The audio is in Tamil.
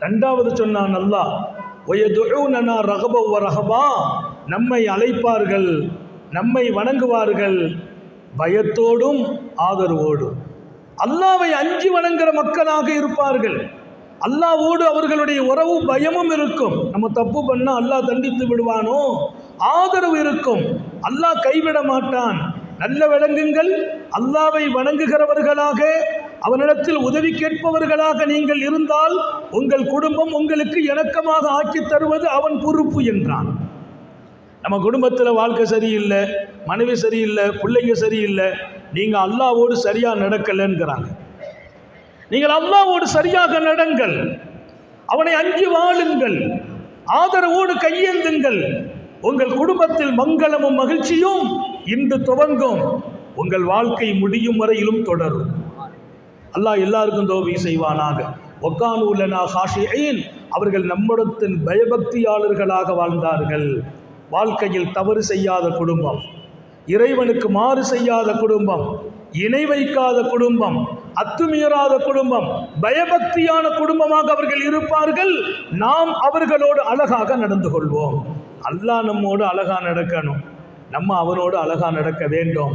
ரெண்டாவது சொன்னான் அல்லாஹ் ஒயதுனா ரகபவ ரகபா நம்மை அழைப்பார்கள் நம்மை வணங்குவார்கள் பயத்தோடும் ஆதரவோடும். அல்லாவை அஞ்சு வணங்குற மக்களாக இருப்பார்கள். அல்லாவோடு அவர்களுடைய உறவு பயமும் இருக்கும். நம்ம தப்பு பண்ணால் அல்லாஹ் தண்டித்து விடுவானோ? ஆதரவு இருக்கும். அல்லாஹ் கைவிட மாட்டான். நல்ல விளங்குங்கள். அல்லாவை வணங்குகிறவர்களாக அவனிடத்தில் உதவி கேட்பவர்களாக நீங்கள் இருந்தால் உங்கள் குடும்பம் உங்களுக்கு இணக்கமாக ஆக்கி தருவது அவன் பொறுப்பு என்றான். நம்ம குடும்பத்தில் வாழ்க்கை சரியில்லை மனைவி சரியில்லை பிள்ளைங்க சரியில்லை நீங்கள் அல்லாவோடு சரியாக நடக்கலைங்கிறாங்க. நீங்கள் அல்லாவோடு சரியாக நடங்கள். அவனை அஞ்சி வாழுங்கள். ஆதரவோடு கையேந்துங்கள். உங்கள் குடும்பத்தில் மங்களமும் மகிழ்ச்சியும் இன்று துவங்கும். உங்கள் வாழ்க்கை முடியும் வரையிலும் தொடரும். அல்லாஹ் எல்லாருக்கும் தோவி செய்வானாக. ஒக்கானூலனா ஹாஷியின். அவர்கள் நம்மிடத்தின் பயபக்தியாளர்களாக வாழ்ந்தார்கள். வாழ்க்கையில் தவறு செய்யாத குடும்பம் இறைவனுக்கு மாறு செய்யாத குடும்பம் இணை வைக்காத குடும்பம் அத்துமீறாத குடும்பம் பயபக்தியான குடும்பமாக அவர்கள் இருப்பார்கள். நாம் அவர்களோடு அழகாக நடந்து கொள்வோம். அல்லாஹ் நம்மோடு அழகாக நடக்கணும். நம்ம அவனோடு அழகாக நடக்க வேண்டும்.